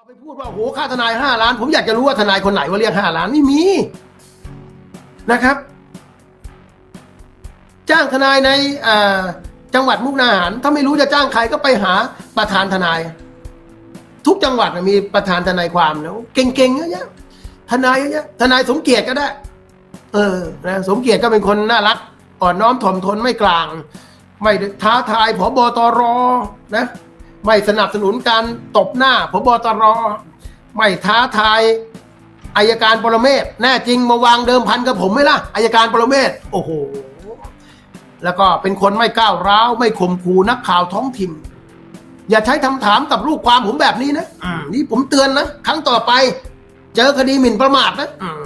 เอาไปพูดว่าโหค่าทนายห้าล้าน ผมอยากจะรู้ว่าทนายคนไหนว่าเรียกห้าล้านไม่มีนะครับ จ้างทนายในจังหวัดมุกดาหาร ถ้าไม่รู้จะจ้างใครก็ไปหาประธานทนาย ทุกจังหวัดมีประธานทนายความนะเก่งๆเยอะแยะทนายเยอะแยะทนายสมเกียรติก็ได้ เออนะสมเกียรติก็เป็นคนน่ารักอ่อนน้อมถ่อมทนไม่กลาง ไม่ท้าทายผบตรนะ ไม่สนับสนุนการตบหน้าผบตรไม่ท้าทายอายการปรเมศแน่จริงมาวางเดิมพันกับผมไหมล่ะอายการปรเมศโอ้โห แล้วก็เป็นคนไม่ก้าวร้าว ไม่ข่มขู่นักข่าวท้องถิ่นอย่าใช้คำถามกับลูกความผมแบบนี้นะอืมนี่ผมเตือนนะครั้งต่อไป เจอคดีหมิ่นประมาทนะอืม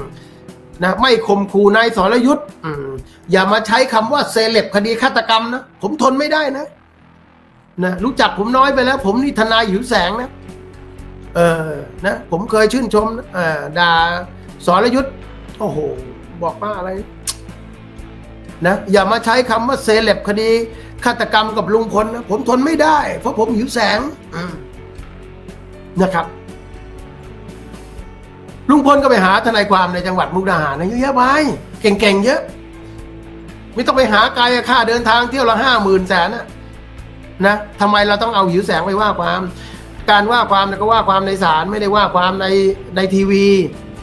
นะไม่ข่มขู่นายสรยุทธ์อืมอย่ามาใช้คำว่าเซเลบคดีฆาตกรรมนะผมทนไม่ได้นะ นะรู้จักผมน้อยไปแล้ว ผมนี่ทนายหิวแสงนะเออนะผมเคยชื่นชมเออด่าสรยุทธ์โอ้โห บอกว่าอะไรนะอย่ามาใช้คำว่าเซเลบคดีฆาตกรรมกับลุงพลนะผมทนไม่ได้ เพราะผมหิวแสงนะครับ ลุงพลก็ไปหาทนายความในจังหวัดมุกดาหารนะเยอะแยะไปเก่งๆเยอะ ไม่ต้องไปหาไกลอะค่าเดินทางเที่ยวละห้าหมื่นแสนนะ นะทำไมเราต้องเอาหิวแสงไปว่าความ การว่าความนะก็ว่าความในศาลไม่ได้ว่าความในในทีวี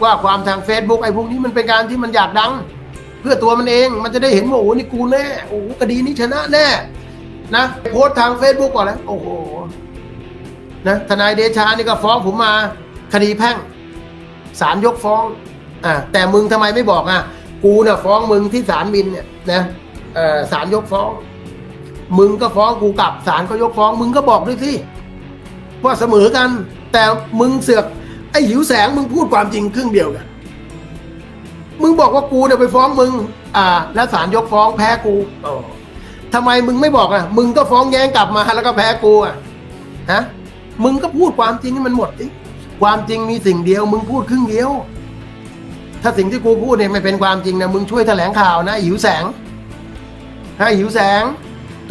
ว่าความทาง Facebook ไอ้พวกนี้มันเป็นการที่มันอยากดัง เพื่อตัวมันเองมันจะได้เห็นว่าโอ้โหนี่กูแน่โอ้โหคดีนี้ชนะแน่นะโพสต์ทาง Facebook ก่อนแล้วโอ้โหนะทนายเดชานี่ก็ฟ้องผมมาคดีแพ่งศาลยกฟ้องอ่าแต่มึงทำไมไม่บอกอะกูเนี่ยฟ้องมึงที่ศาลมินเนี่ยนะเอ่อศาลยกฟ้อง มึงก็ฟ้องกูกลับศาลก็ยกฟ้องมึงก็บอกด้วยสิว่าเสมอกัน แต่มึงเสือกไอ้หิวแสงมึงพูดความจริงครึ่งเดียวกันมึงบอกว่ากูเนี่ยไปฟ้องมึง อ่า แล้วศาลยกฟ้องแพ้กูโอ้ทำไมมึงไม่บอกอะ มึงก็ฟ้องแย้งกลับมาแล้วก็แพ้กูอะฮะมึงก็พูดความจริงให้มันหมดสิความจริงมีสิ่งเดียว มึงพูดครึ่งเดียว ถ้าสิ่งที่กูพูดเนี่ยไม่เป็นความจริงนะมึงช่วยแถลงข่าวนะหิวแสงให้หิวแสง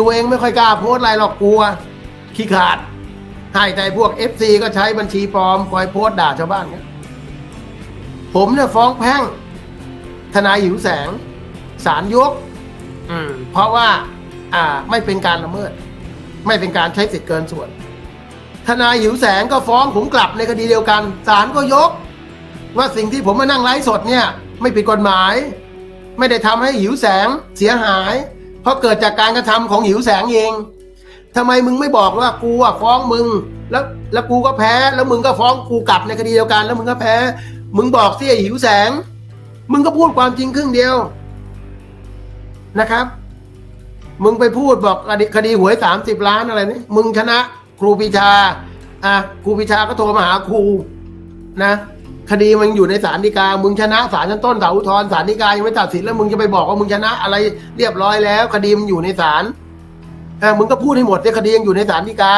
ตัวเองไม่ค่อยกล้าโพสต์อะไรหรอกกลัวขี้ขาดให้แต่พวกเอฟซีก็ใช้บัญชีปลอมคอยโพสต์ด่าชาวบ้านเนี่ยผมเนี่ยฟ้องแพ่ง ทนายหิวแสงศาลยก อืม เพราะว่า อ่า ไม่เป็นการละเมิด ไม่เป็นการใช้สิทธิ์เกินส่วน ทนายหิวแสงก็ฟ้องผมกลับในคดีเดียวกันศาลก็ยก ว่าสิ่งที่ผมมานั่งไลฟ์สดเนี่ย ไม่ผิดกฎหมาย ไม่ได้ทำให้หิวแสงเสียหาย เพราะเกิดจากการกระทำของหิวแสงเองทำไมมึงไม่บอกว่ากูอะฟ้องมึง แล้วแล้วกูก็แพ้ แล้วมึงก็ฟ้องกูกลับในคดีเดียวกัน แล้วมึงก็แพ้ มึงบอกสิไอ้หิวแสง มึงก็พูดความจริงครึ่งเดียวนะครับ มึงไปพูดบอกคดีหวยสามสิบล้านอะไรนี่มึงชนะครูปีชา อะครูปีชาก็โทรมาหาครูนะ คดีมันอยู่ในศาลฎีกา มึงชนะศาลชั้นต้นศาลอุทธรณ์ศาลฎีกายังไม่ตัดสินแล้วมึงจะไปบอกว่ามึงชนะอะไรเรียบร้อยแล้ว คดีมันอยู่ในศาลอะมึงก็พูดให้หมดเนี่ยคดียังอยู่ในศาลฎีกา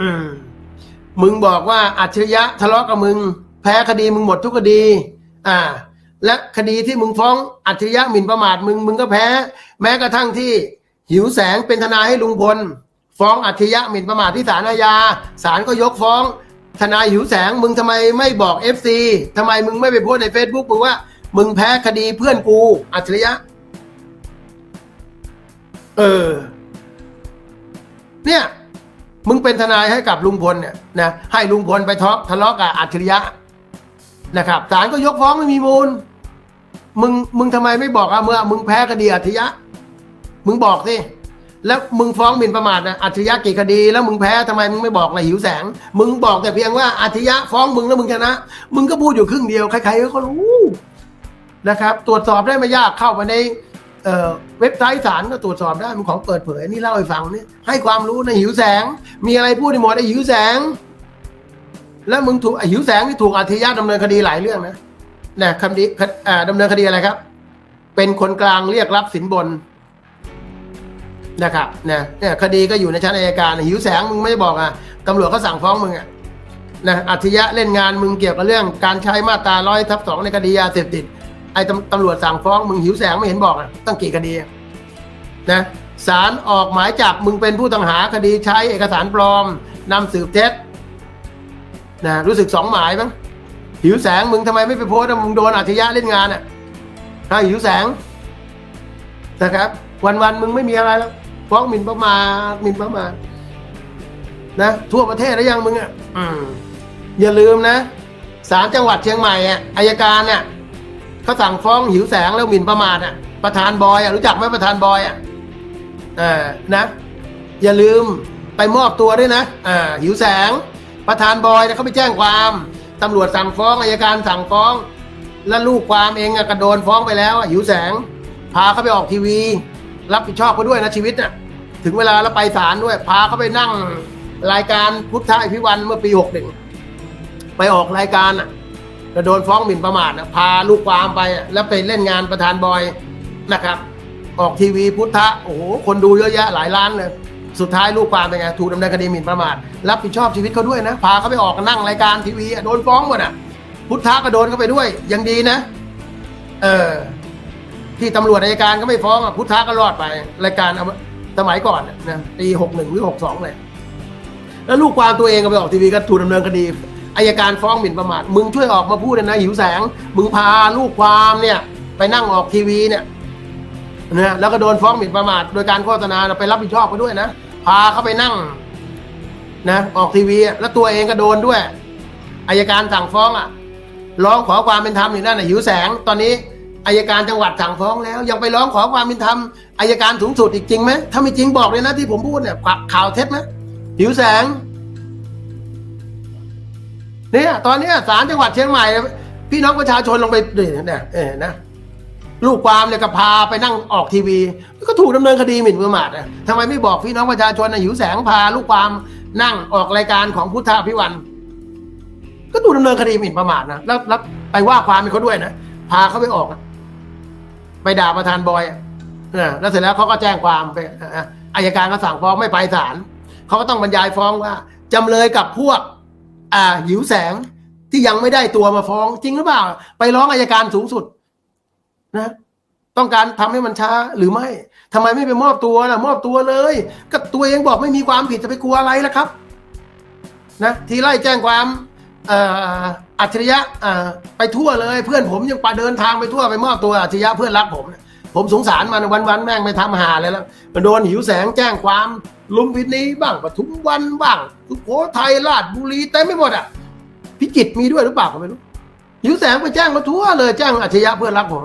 อืม มึงบอกว่าอัจฉริยะทะเลาะกับมึง แพ้คดีมึงหมดทุกคดี อ่า และคดีที่มึงฟ้องอัจฉริยะหมิ่นประมาทมึงมึงก็แพ้ แม้กระทั่งที่ หิวแสงเป็นทนายให้ลุงพลฟ้องอัจฉริยะหมิ่นประมาทที่ศาลอาญาศาลก็ยกฟ้อง ทนายหิวแสงมึงทำไมไม่บอกเอฟซีทำไมมึงไม่ไปโพสต์ในเฟซบุ๊กมึงว่า มึงแพ้คดีเพื่อนกู อัจฉริยะ เออ เนี่ย มึงเป็นทนายให้กับลุงพลเนี่ยนะให้ลุงพลไปทะทะเลาะกับอัจฉริยะ นะครับศาลก็ยกฟ้องไม่มีมูล มึงมึงทำไมไม่บอกอะเมื่อ มึงแพ้คดีอัจฉริยะ มึงบอกสิ แล้วมึงฟ้องหมิ่นประมาทนะอัจฉริยะกี่คดี แล้วมึงแพ้ทำไมมึงไม่บอกเลยหิวแสง มึงบอกแต่เพียงว่าอัจฉริยะฟ้องมึงแล้วมึงชนะ มึงก็พูดอยู่ครึ่งเดียวใครๆก็รู้นะครับ ตรวจสอบได้ไม่ยากเข้าไปในเว็บไซต์ศาลก็ตรวจสอบได้มันของเปิดเผยนี่เล่าให้ฟังนี่ให้ความรู้ในหิวแสง มีอะไรพูดในหมดไอ้หิวแสง แล้วมึงถูกหิวแสงที่ถูกอาทิยะดำเนินคดีหลายเรื่องนะนะคดีดำเนินคดีอะไรครับ เป็นคนกลางเรียกรับสินบน นะครับนะเนี่ยคดีก็อยู่ในชั้นอัยการหิวแสงมึงไม่บอกอะตำรวจก็สั่งฟ้องมึงอะนะอัธยะเล่นงานมึงเกี่ยวกับเรื่องการใช้มาตราร้อยทับสองในคดียาเสพติดไอ้ตำรวจสั่งฟ้องมึงหิวแสงไม่เห็นบอกอะตั้งกี่คดีนะศาลออกหมายจับมึงเป็นผู้ต้องหาคดีใช้เอกสารปลอมนำสืบเท็จนะรู้สึกสองหมายมั้งหิวแสงมึงทำไมไม่ไปโพสต์มึงโดนอาชญะเล่นงานอะถ้าหิวแสงนะครับ วันๆมึงไม่มีอะไรแล้ว ฟ้องหมิ่นประมาทหมิ่นประมาทนะทั่วประเทศแล้วยังมึงอะอืมอย่าลืมนะศาลจังหวัดเชียงใหม่อะอายการเนี่ยเขาสั่งฟ้องหิวแสงแล้วหมิ่นประมาทอะ ประธานบอยอะรู้จักไหมประธานบอยอะอ่านะ อย่าลืมไปมอบตัวด้วยนะอ่าหิวแสง ประธานบอยเนี่ยเขาไปแจ้งความตำรวจสั่งฟ้องอายการสั่งฟ้อง แล้วลูกความเองอะกระโดนฟ้องไปแล้วอะหิวแสง พาเขาไปออกทีวี รับผิดชอบเขาด้วยนะชีวิตน่ะถึงเวลาแล้วไปศาลด้วย พาเขาไปนั่งรายการพุทธอิพิวันเมื่อปีหกหนึ่งไปออกรายการอะกระโดนฟ้องหมิ่นประมาทอะพาลูกความไปแล้วไปเล่นงานประธานบอยนะครับ ออกทีวีพุทธะโอ้โหคนดูเยอะแยะหลายล้านเลยสุดท้ายลูกความเป็นไงถูกดำเนินคดีหมิ่นประมาทรับผิดชอบชีวิตเขาด้วยนะ พาเขาไปออกนั่งรายการทีวีโดนฟ้องหมดอะ พุทธะก็โดนเข้าไปด้วยยังดีนะ เออ ที่ตำรวจอัยการก็ไม่ฟ้องอะพุทธะก็รอดไป รายการเอาสมัยก่อนน่ะนะปีหกหนึ่งหรือหกสองเลย แล้วลูกความตัวเองก็ไปออกทีวีก็ถูกดำเนินคดีอายการฟ้องหมิ่นประมาทมึงช่วยออกมาพูดนะหิวแสง มึงพาลูกความเนี่ย ไปนั่งออกทีวีเนี่ยนะแล้วก็โดนฟ้องหมิ่นประมาทโดยการโฆษณาไปรับผิดชอบเขาด้วยนะพาเขาไปนั่งนะออกทีวีแล้วตัวเองก็โดนด้วยอายการสั่งฟ้องอะร้องขอความเป็นธรรมอยู่นั่นนะหิวแสงตอนนี้ อายการจังหวัดสั่งฟ้องแล้ว ยังไปร้องขอความเป็นธรรมอายการสูงสุดอีกจริงไหมถ้าไม่จริงบอกเลยนะที่ผมพูดเนี่ยข่าวเท็จไหมหิวแสงเนี่ยตอนนี้ศาลจังหวัดเชียงใหม่ พี่น้องประชาชนลงไปดูเนี่ยเออนะลูกความเนี่ยก็พาไปนั่งออกทีวี ก็ถูกดำเนินคดีหมิ่นประมาทอะทำไมไม่บอกพี่น้องประชาชนนะหิวแสงพาลูกความนั่งออกรายการของพุทธาพิวัน ก็ถูกดำเนินคดีหมิ่นประมาทนะแล้วแล้วไปว่าความเป็นเขาด้วยนะพาเขาไปออกอะ ไปด่าประธานบอยอะเออแล้วเสร็จแล้วเขาก็แจ้งความไปอายการก็สั่งฟ้องไม่ไปศาลเขาก็ต้องบรรยายฟ้องว่าจำเลยกับพวก อ่า หิวแสงที่ยังไม่ได้ตัวมาฟ้อง จริงหรือเปล่า ไปร้องอายการสูงสุด นะ ต้องการทำให้มันช้าหรือไม่ทำไมไม่ไปมอบตัวล่ะ มอบตัวเลย ก็ตัวเองบอกไม่มีความผิดจะไปกลัวอะไรล่ะครับ นะ ทีไล่แจ้งความ เอ่อ อัจฉริยะอ่อไปทั่วเลย เพื่อนผมยังไปเดินทางไปทั่วไปมอบตัวอัจฉริยะเพื่อนรักผม ผมสงสารมันวันๆแม่งไม่ทำหาเลยแล้วมันโดนหิวแสงแจ้งความลุมพินีบ้างปทุมวันบ้างสุโขทัยราชบุรีเต็มไม่หมดอะพิจิตรมีด้วยหรือเปล่าก็ไม่รู้หิวแสงไปแจ้งมาทั่วเลยแจ้งอัจฉริยะเพื่อนรักผม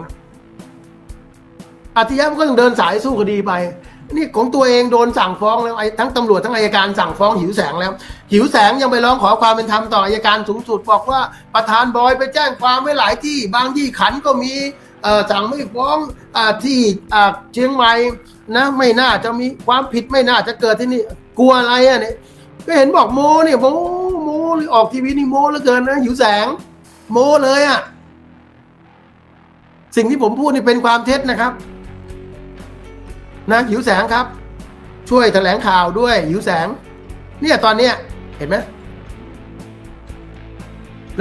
อัจฉริยะมันก็ต้องเดินสายสู้คดีไป นี่ของตัวเองโดนสั่งฟ้องแล้วไอ้ทั้งตำรวจทั้งอายการสั่งฟ้องหิวแสงแล้ว หิวแสงยังไปร้องขอความเป็นธรรมต่ออายการสูงสุดบอกว่าประธานบอยไปแจ้งความไว้หลายที่ บางที่ขันก็มีอ่อสั่งไม่ฟ้องอาที่อ่าเชียงใหม่นะไม่น่าจะมีความผิดไม่น่าจะเกิดที่นี่กลัวอะไรอะเนี่ยก็เห็นบอกโมเนี่ยโมโมเลยออกทีวีนี่โมเหลือเกินนะหิวแสง โมเลยอะสิ่งที่ผมพูดนี่เป็นความเท็จนะครับ นะหิวแสงครับ ช่วยแถลงข่าวด้วยหิวแสง เนี่ยตอนเนี้ยเห็นไหม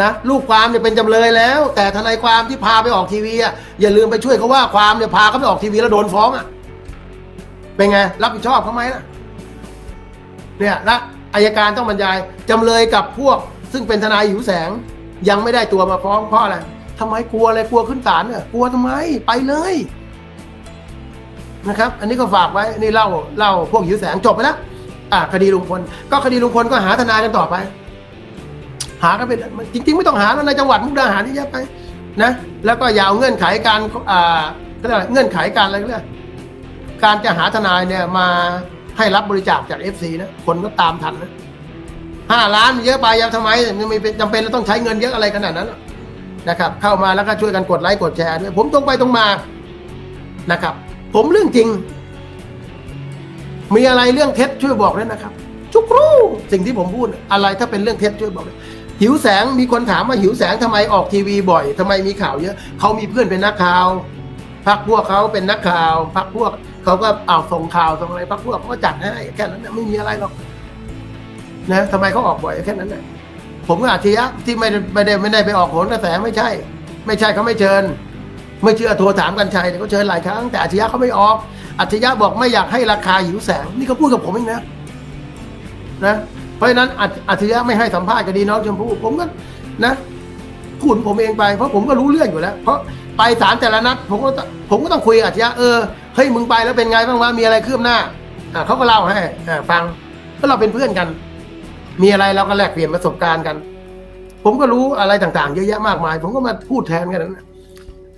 นะลูกความเนี่ยเป็นจำเลยแล้ว แต่ทนายความที่พาไปออกทีวีอะอย่าลืมไปช่วยเขาว่าความเนี่ยพาเขาไปออกทีวีแล้วโดนฟ้องอะเป็นไง รับผิดชอบเขาไหมล่ะเนี่ยและอายการต้องบรรยายจำเลยกับพวก ซึ่งเป็นทนายหิวแสง ยังไม่ได้ตัวมาฟ้องเพราะอะไรทำไมกลัวอะไรกลัวขึ้นศาลเนี่ยกลัวทำไมไปเลย นะครับ อันนี้ก็ฝากไว้นี่เล่าเล่าพวกหิวแสงจบไปแล้วอ่าคดีลุงพลก็คดีลุงพลก็หาทนายกันต่อไป หากันเป็นจริง ๆ ไม่ต้องหาแล้วในจังหวัดมุกดาหารที่เยอะไปนะแล้วก็อย่าเอาเงื่อนไขการอ่าก็เรียกอะไรเงื่อนไขการอะไรก็เรียกการจะหาทนายเนี่ยมาให้รับบริจาคจากเอฟซีนะคนก็ตามทันนะห้าล้านเยอะไปยังทำไมมันไม่เป็นจำเป็นเราต้องใช้เงินเยอะอะไรขนาดนั้นนะครับ เข้ามาแล้วก็ช่วยกันกดไลค์กดแชร์ด้วยผมตรงไปตรงมานะครับ ผมเรื่องจริง มีอะไรเรื่องเท็จช่วยบอกด้วยนะครับชุกครู่สิ่งที่ผมพูด อะไรถ้าเป็นเรื่องเท็จช่วยบอกด้วยหิวแสงมีคนถามว่าหิวแสงทำไมออกทีวีบ่อยทำไมมีข่าวเยอะเขามีเพื่อนเป็นนักข่าวพักพวกเขาเป็นนักข่าวพักพวกเขาก็เอาส่งข่าวส่งอะไรพักพวกเขาก็จัดให้แค่นั้นนะไม่มีอะไรหรอกนะทำไมเขาออกบ่อยแค่นั้นแหละผมก็อาชญะที่ไม่ได้ไม่ได้ไม่ได้ไปออกโหนกระแสไม่ใช่ ไม่ใช่เขาไม่เชิญ ไม่เชื่อโทรถามกันชัยเขาเชิญหลายครั้งแต่อาชญะเขาไม่ออกอาชญะบอกไม่อยากให้ราคาหิวแสงนี่เขาพูดกับผมเองนะนะเพราะฉะนั้นอัจอัจฉริยะไม่ให้สัมภาษณ์คดีน้องชมพู่ผมก็นะพูดผมเองไปเพราะผมก็รู้เรื่องอยู่แล้ว เพราะไปศาลแต่ละนัดผมก็ผมก็ต้องคุยอัจฉริยะเออเฮ้ยมึงไปแล้วเป็นไงบ้างวะมีอะไรคืบหน้าอ่าเขาก็เล่าให้อ่าฟังก็เราเป็นเพื่อนกัน มีอะไรเราก็แลกเปลี่ยนประสบการณ์กัน ผมก็รู้อะไรต่างๆ เยอะแยะมากมาย ผมก็มาพูดแทนกันนะ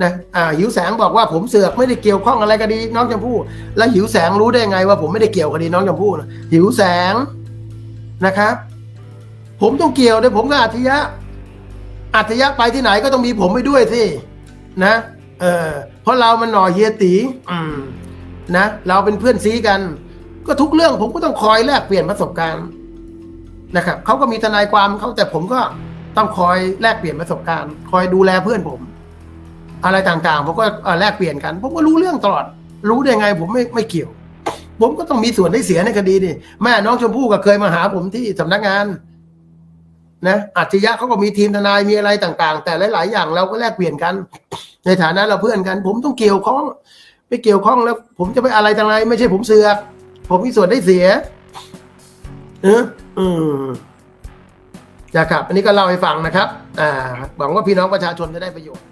นะอ่าหิวแสงบอกว่าผมเสือกไม่ได้เกี่ยวข้องอะไรคดีน้องชมพู่ แล้วหิวแสงรู้ได้ไงว่าผมไม่ได้เกี่ยวคดีน้องชมพู่นะหิวแสงนะครับ ผมต้องเกี่ยวด้วยผมกับอัธยะอัธยะไปที่ไหนก็ต้องมีผมไปด้วยสินะเออเพราะเรามันหน่อเฮียตีอืมนะเราเป็นเพื่อนซีกัน ก็ทุกเรื่องผมก็ต้องคอยแลกเปลี่ยนประสบการณ์นะครับเขาก็มีทนายความเขาแต่ผมก็ต้องคอยแลกเปลี่ยนประสบการณ์ คอยดูแลเพื่อนผม อะไรต่างๆ ผมก็แลกเปลี่ยนกัน ผมก็รู้เรื่องตลอด รู้ได้ไง ผมไม่ไม่เกี่ยว ผมก็ต้องมีส่วนได้เสียในคดีนี่แม่น้องชมพู่ก็เคยมาหาผมที่สำนักงาน นะอัจฉริยะเขาก็มีทีมทนายมีอะไรต่างๆ แต่หลาย ๆ อย่างเราก็แลกเปลี่ยนกัน ในฐานะเราเพื่อนกัน ผมต้องเกี่ยวข้องไม่เกี่ยวข้องแล้ว ผมจะไปอะไรต่างไรไม่ใช่ผมเสือกผมมีส่วนได้เสียเอออืมนะครับ อันนี้ก็เล่าให้ฟังนะครับ อ่า หวังว่าพี่น้องประชาชนจะได้ประโยชน์